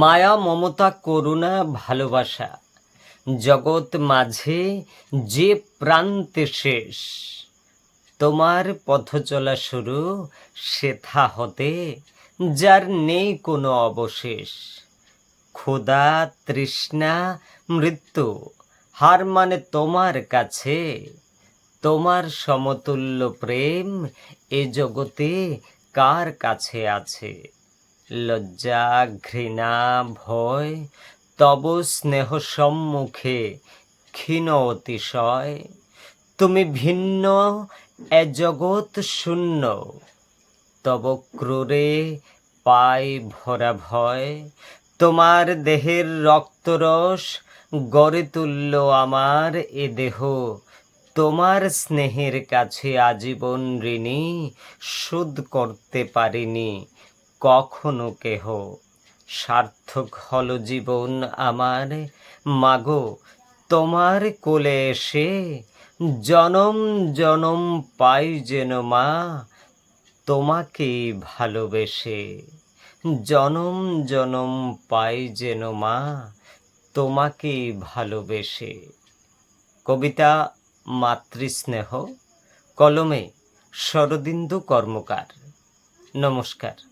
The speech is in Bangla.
মায়া, মমতা, করুণা, ভালোবাসা। জগৎ মাঝে যে প্রান্তে শেষ, তোমার পথ চলা শুরু সেথা হতে, যার নেই কোনো অবশেষ। ক্ষুধা, তৃষ্ণা, মৃত্যু, হার মানে তোমার কাছে। তোমার সমতুল্য প্রেম এ জগতে কার কাছে আছে? লজ্জা ঘৃণা ভয়, তব স্নেহ সম্মুখে ক্ষীণ অতিশয়। তুমি ভিন্ন, এ জগৎ শূন্য। তব ক্রুরে পাই ভরা ভয়। তোমার দেহের রক্তরস গড়ে তুলল আমার এ দেহ। তোমার স্নেহের কাছে আজীবন ঋণী, শোধ করতে পারিনি কখনো কেহ। সার্থক হল জীবন আমার। মাগো, তোমার কোলে এসে জনম জনম পাই যেন মা, তোমাকে ভালোবেসে জনম জনম পাই যেন মা, তোমাকে ভালোবেসে। কবিতা মাতৃস্নেহ, কলমে শরদিন্দু কর্মকার। নমস্কার।